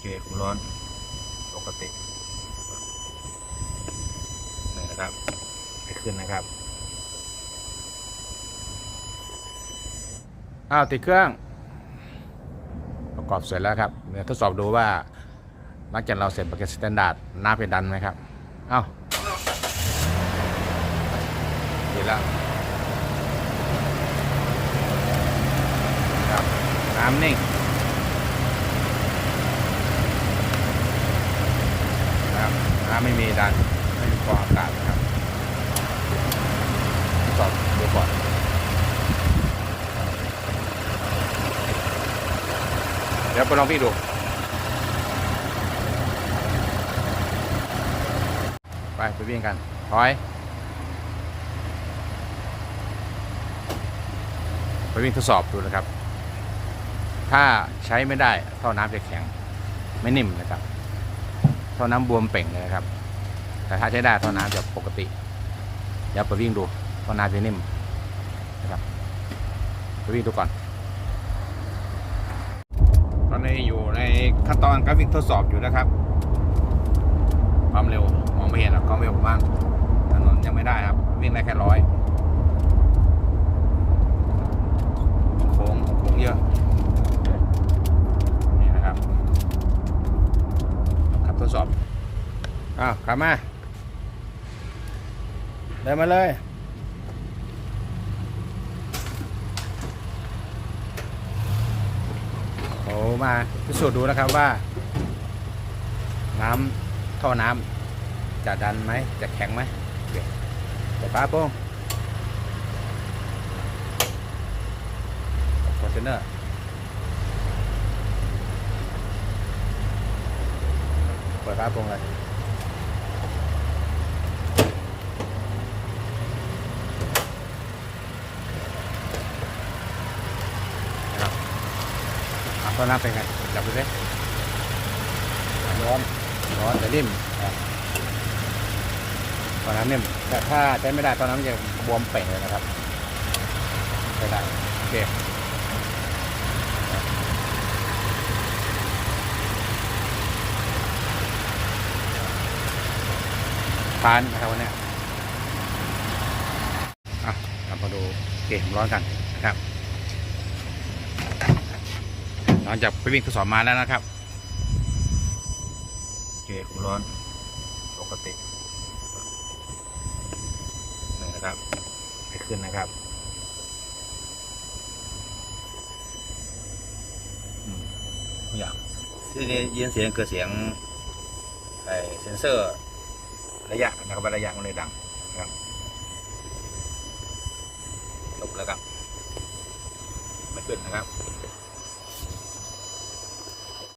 เคความร้อนปกตินี่นะครับไม่ขึ้นนะครับอ้าวติดเครื่อง ประกอบเสร็จแล้วครับเดี๋ยวทดสอบดูว่าหลังจากเราเสร็จปกเก็ตสแตนดาร์ดน้ำเป็นดันไหมครับเอ้าดีแล้วครับน้ำนิ่งนะครับน้ำ ไม่มีดันไม่มีฟองอากาศนะครับทดสอบดูก่อนเดี๋ยวไปลองพี่งดูไปไปวิ่งกันถอยไปวิ่งทดสอบดูนะครับ ถ้าใช้ไม่ได้ท่อน้ำจะแข็ง ไม่นิ่มนะครับ ท่อน้ำบวมเป่งเลยครับ แต่ถ้าใช้ได้ท่อน้ำจะปกติเดี๋ยวไปวิ่งดูท่อน้ำจะนิ่มนะครับไปวิ่งดูก่อน ตอนนี้อยู่ในขั้นตอนการวิ่งทดสอบอยู่นะครับ ความเร็วมองไม่เห็นหรอกความเร็วผมางถนนยังไม่ได้ครับ วิ่งได้แค่ร้อยโค้งโค้งเยอะ นี่นะครับขับทด สอบอ้าวขับมาเดินมาเลยโอ้มาพิสูจน์ดูนะครับว่า น้ำท่อน้ำจะดันไหมจะแข็งไหมเคเดี๋ยวป้าโป้งคอนเทนเนอร์เปิดฟ้าโปร่งเลยนะครับอะท่อน้ำเป็นไงจับดูสิร้อนร้อนแต่นิ่มตอนนั้นนิ่มแต่ถ้าใช้ไม่ได้ตอนนั้นจะบวมเป่งเลยนะครับใช้ได้โอเค ทานนะครับวันนี้อะกลับมาดูเกมร้อนกันนะครับหลังจากไปวิ่งทดสอบมาแล้วนะครับเคความร้อนปกตินี่นะครับไม่ขึ้นนะครับอืมทุกอย่างที่นี่ยินเสียงคือเสียงไอเซนเซอร์ ระยะนะครับระยะมันเลยดังนะครับจบแล้วครับไม่ขึ้นนะครับ